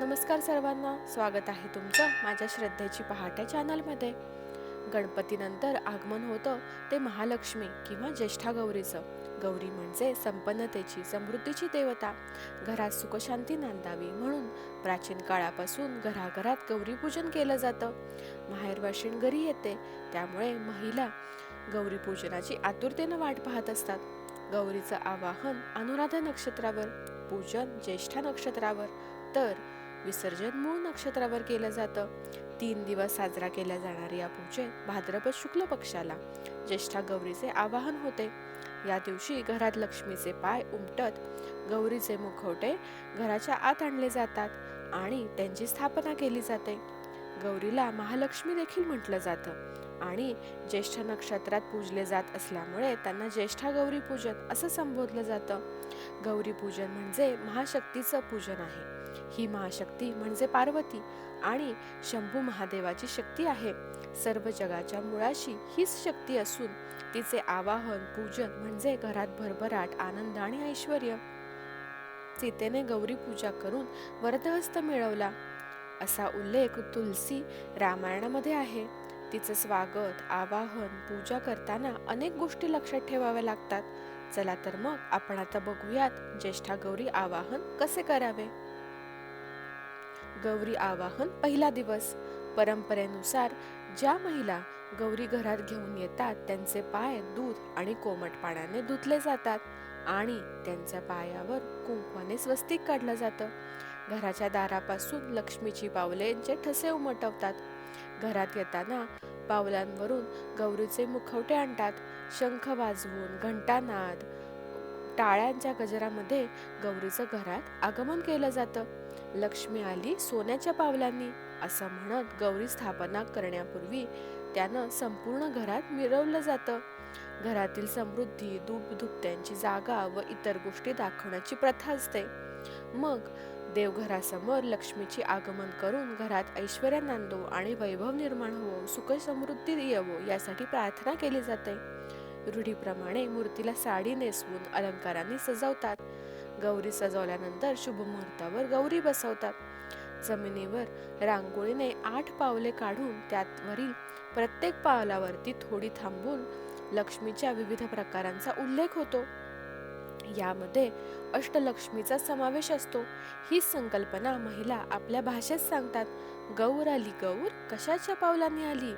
नमस्कार सर्वांना स्वागत आहे तुमचं माझ्या श्रद्धेची पहाटे चॅनलमध्ये. गणपतीनंतर आगमन होतं ते महालक्ष्मी किंवा ज्येष्ठा गौरीचं. गौरी म्हणजे संपन्नतेची समृद्धीची देवता. घरात सुखशांती नांदावी म्हणून प्राचीन काळापासून घराघरात गौरीपूजन केलं जातं. माहेरवाशीण घरी येते त्यामुळे महिला गौरीपूजनाची आतुरतेनं वाट पाहत असतात. गौरीचं आवाहन अनुराधा नक्षत्रावर पूजन ज्येष्ठा नक्षत्रावर. तर विसर्जन मूळ नक्षत्रावर केलं जातं. तीन दिवस साजरा केल्या जाणाऱ्या या पूजेत भाद्रपद शुक्ल पक्षाला ज्येष्ठा गौरीचे आवाहन होते. या दिवशी घरात लक्ष्मीचे पाय उमटत गौरीचे मुखवटे घराच्या आत आणले जातात आणि त्यांची स्थापना केली जाते. गौरीला महालक्ष्मी देखील म्हटलं जातं आणि ज्येष्ठ नक्षत्रात पूजले जात असल्यामुळे त्यांना ज्येष्ठा गौरी पूजन असं संबोधलं जातं. गौरी पूजन म्हणजे महाशक्तीचं पूजन आहे. ही महाशक्ती म्हणजे पार्वती आणि शंभू महादेवाची शक्ती आहे. सर्व जगाच्या मुळाशी हीच शक्ती असून तिचे आवाहन पूजन म्हणजे घरात भरभराट आनंद आणि ऐश्वर. सीतेने गौरी पूजा करून वरदहस्त मिळवला. असा उल्लेख तुलसी रामायणामध्ये आहे. तिचं स्वागत आवाहन पूजा करताना अनेक गोष्टी लक्षात ठेवाव्या लागतात. चला तर मग आपण आता बघूयात ज्येष्ठा गौरी आवाहन कसे करावे? गौरी आवाहन पहिला दिवस. परंपरेनुसार ज्या महिला गौरी घरात घेऊन येतात त्यांचे पाय दूध आणि कोमट पाण्याने धुतले जातात आणि त्यांच्या पायावर कुंकवाने स्वस्तिक काढलं जातं. घराच्या दारापासून लक्ष्मीची पावलेंचे ठसे उमटवतात. घरात येताना पावलांवरून गौरीचे मुखवटे आणतात. शंख वाजवून घंटानाद टाळ्यांच्या गजरामध्ये गौरीचं घरात आगमन केलं जातं. लक्ष्मी आली सोन्याच्या पावलांनी. असं म्हणत गौरी स्थापना करण्यापूर्वी त्यानं संपूर्ण घरात मिरवलं जातं. घरातील समृद्धी दूध दुपत्यांची जागा व इतर गोष्टी दाखवण्याची प्रथा असते. मग देवघरासमोर लक्ष्मीची आगमन करून घरात ऐश्वर्या नांदो आणि वैभव निर्माण होवो सुख समृद्धी येवो यासाठी प्रार्थना केली जाते. रूढीप्रमाणे मूर्तीला साडी नेसवून अलंकारांनी सजवतात. गौरी सजवल्यानंतर शुभ मुहूर्तावर गौरी बसवतात. जमिनीवर रांगोळीने आठ पावले काढून त्यावरील प्रत्येक पावलावरती थोडी थांबून लक्ष्मीच्या विविध प्रकारांचा उल्लेख होतो. यामध्ये अष्टलक्ष्मीचा समावेश असतो. ही संकल्पना महिला आपल्या भाषेत सांगतात गौर आली गौर कशाच्या पावलांनी आली?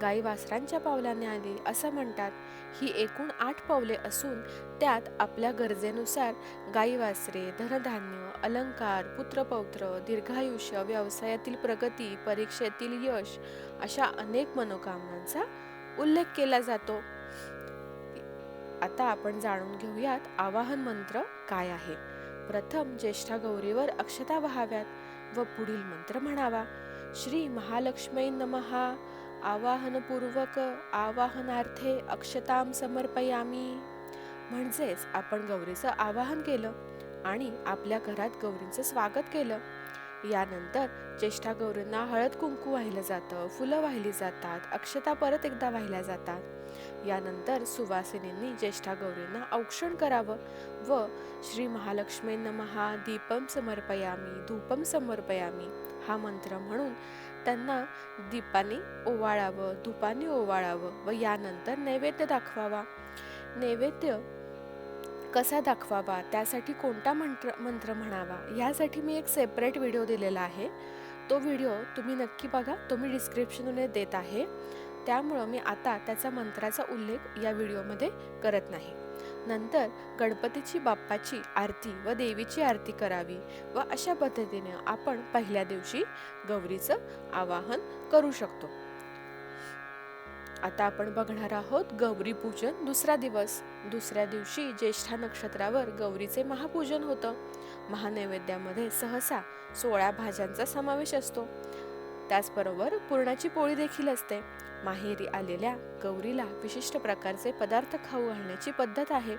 गाई वासरांच्या पावलाने आली. असं म्हणतात ही एकूण आठ पावले असून त्यात आपल्या गरजेनुसार गाई वासरे धनधान्य अलंकार पुत्रपौत्र दीर्घायुष्य व्यवसायातील प्रगती परीक्षेतील यश अशा अनेक मनोकामनांचा उल्लेख केला जातो. आता आपण जाणून घेऊयात आवाहन मंत्र काय आहे. प्रथम ज्येष्ठा गौरीवर अक्षता वहाव्यात व पुढील मंत्र म्हणावा. श्री महालक्ष्मी नमहा आवाहनपूर्वक आवाहनार्थे अक्षताम समर्पयामी. म्हणजेच आपण गौरीचं आवाहन केलं आणि आपल्या घरात गौरींचं स्वागत केलं. यानंतर ज्येष्ठा गौरींना हळद कुंकू वाहिलं जातं फुलं वाहिली जातात अक्षता परत एकदा वाहिल्या जातात. यानंतर सुवासिनींनी ज्येष्ठा गौरींना औक्षण करावं व श्री महालक्ष्मी नमहा दीपम समर्पयामी धूपम समर्पयामी हा मंत्र म्हणून त्यांना दीपाने ओवाळावं धुपाने ओवाळावं व यानंतर नैवेद्य दाखवावा. नैवेद्य कसा दाखवावा? त्यासाठी कोणता मंत्र मंत्र म्हणावा? यासाठी मी एक सेपरेट व्हिडिओ दिलेला आहे. तो व्हिडिओ तुम्ही नक्की बघा. तो मी डिस्क्रिप्शनमध्ये देत आहे. त्यामुळं मी आता त्याचा मंत्राचा उल्लेख या व्हिडिओमध्ये करत नाही. नंतर गणपतीची बाप्पाची आरती व देवीची आरती करावी व अशा पद्धतीने आपण पहिल्या दिवशी गौरीचं आवाहन करू शकतो. आता आपण बघणार आहोत गौरी पूजन दुसरा दिवस. दुसऱ्या दिवशी ज्येष्ठा नक्षत्रावर गौरीचे महापूजन होतं. महानैवेद्यामध्ये सहसा सोळा भाज्यांचा समावेश असतो. त्याचबरोबर पुरणाची पोळी देखील असते. माहेरी आलेल्या गौरीला विशिष्ट प्रकारचे पदार्थ खाऊ घालण्याची पद्धत आहे.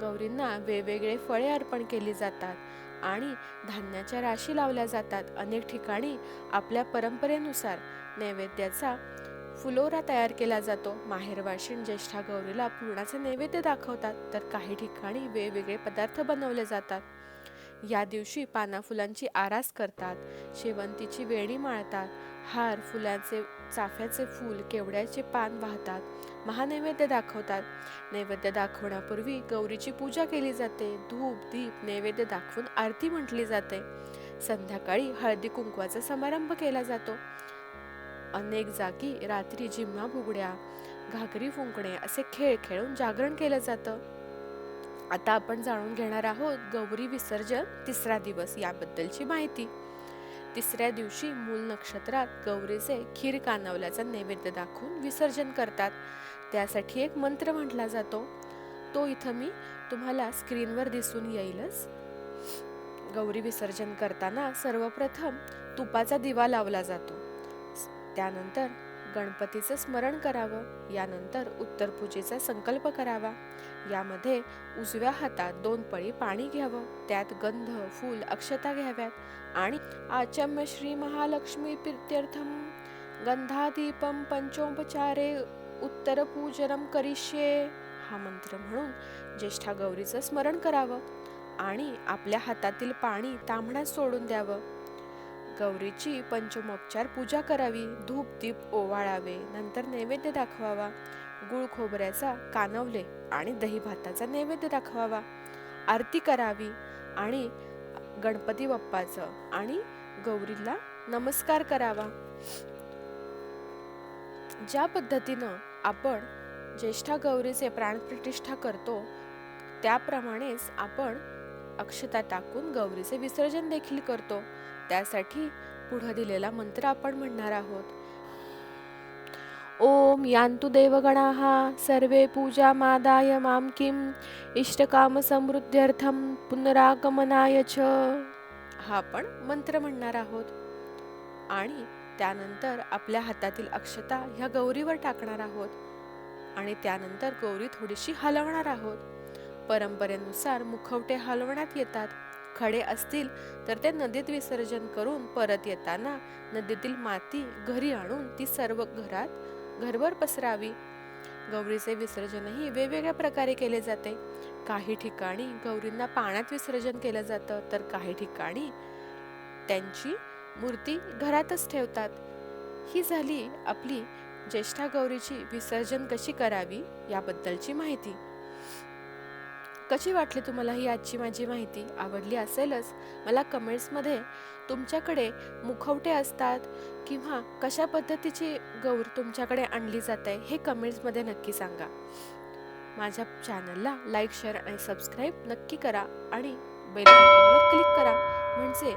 गौरींना वेगवेगळे फळे अर्पण केली जातात आणि धान्याच्या राशी लावल्या जातात. अनेक ठिकाणी आपल्या परंपरेनुसार नैवेद्याचा फुलोरा तयार केला जातो. माहेरवाशीण ज्येष्ठा गौरीला पूर्णाचे नैवेद्य दाखवतात. तर काही ठिकाणी वेगवेगळे पदार्थ बनवले जातात. या दिवशी पाना फुलांची आरास करतात. शेवंतीची वेणी माळतात. हार फुलांचे चाफ्याचे फूल केवड्याचे पान वाहतात. महानैवेद्य दाखवतात. नैवेद्य दाखवण्यापूर्वी गौरीची पूजा केली जाते. धूप दीप नैवेद्य दाखवून आरती म्हटली जाते. संध्याकाळी हळदी कुंकवाचा समारंभ केला जातो. अनेक जागी रात्री जिम्मा फुगड्या घागरी फुंकणे असे खेळ खेळून जागरण केलं जातं. आता आपण जाणून घेणार आहोत गौरी विसर्जन तिसरा दिवस याबद्दलची माहिती. तिसऱ्या दिवशी मूल नक्षत्रात गौरीचे खीर कानवल्याचा नैवेद्य दाखवून विसर्जन करतात. त्यासाठी एक मंत्र म्हटला जातो. तो इथं मी तुम्हाला स्क्रीनवर दिसून येईलच. गौरी विसर्जन करताना सर्वप्रथम तुपाचा दिवा लावला जातो. त्यानंतर गणपतीचं स्मरण करावं यानंतर उत्तर पूजेचा संकल्प करावा. यामध्ये उजव्या हातात दोन पळी पाणी घ्यावं त्यात गंध फूल अक्षता घ्याव्यात आणि आचम्य श्री महालक्ष्मी प्रित्यर्थम गंधादीपम पंचोपचारे उत्तर पूजनम करिष्ये हा मंत्र म्हणून ज्येष्ठा गौरीचं स्मरण करावं आणि आपल्या हातातील पाणी तांबण्यात सोडून द्यावं. गौरीची पंचमोपचार पूजा करावी. धूप दीप ओवाळावे. नंतर नैवेद्य दाखवावा. गुळ खोबऱ्याचा कानवले आणि दही भाताचा नैवेद्य दाखवावा. आरती करावी आणि गणपती बाप्पाचं आणि गौरीला नमस्कार करावा. ज्या पद्धतीनं आपण ज्येष्ठा गौरीचे प्राणप्रतिष्ठा करतो त्याप्रमाणेच आपण अक्षता टाकून गौरीचे विसर्जन देखील करतो. त्यासाठी पुढे दिलेला मंत्र आपण म्हणणार आहोत. ओम यान्तु देवगणाः सर्वे पूजामादाय मां किम् इष्टकामसमृद्ध्यर्थं पुनरागमनाय च। हा आपण मंत्र म्हणणार आहोत. आणि त्यानंतर आपल्या हातातील अक्षता ह्या गौरीवर टाकणार आहोत. आणि त्यानंतर गौरी थोडीशी हलवणार आहोत. परंपरेनुसार मुखवटे हलवण्यात येतात. खडे असतील तर ते नदीत विसर्जन करून परत येताना नदीतील माती घरी आणून ती सर्व घरात घरभर पसरावी. गौरीचे विसर्जनही वेगवेगळ्या प्रकारे केले जाते. काही ठिकाणी गौरींना पाण्यात विसर्जन केलं जातं तर काही ठिकाणी त्यांची मूर्ती घरातच ठेवतात. ही झाली आपली ज्येष्ठा गौरीची विसर्जन कशी करावी याबद्दलची माहिती. कशी वाटली तुम्हाला ही आजची माझी माहिती? आवडली असेलच? मला कमेंट्समध्ये तुमच्याकडे मुखवटे असतात किंवा कशा पद्धतीची गौर तुमच्याकडे आणली जाते हे कमेंट्समध्ये नक्की सांगा. माझ्या चॅनलला लाईक शेअर आणि सबस्क्राईब नक्की करा आणि बेल आयकॉनवर क्लिक करा. म्हणजे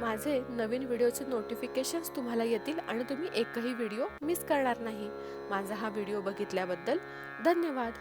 माझे नवीन व्हिडिओचे नोटिफिकेशन्स तुम्हाला येतील आणि तुम्ही एकही व्हिडिओ मिस करणार नाही. माझा हा व्हिडिओ बघितल्याबद्दल धन्यवाद.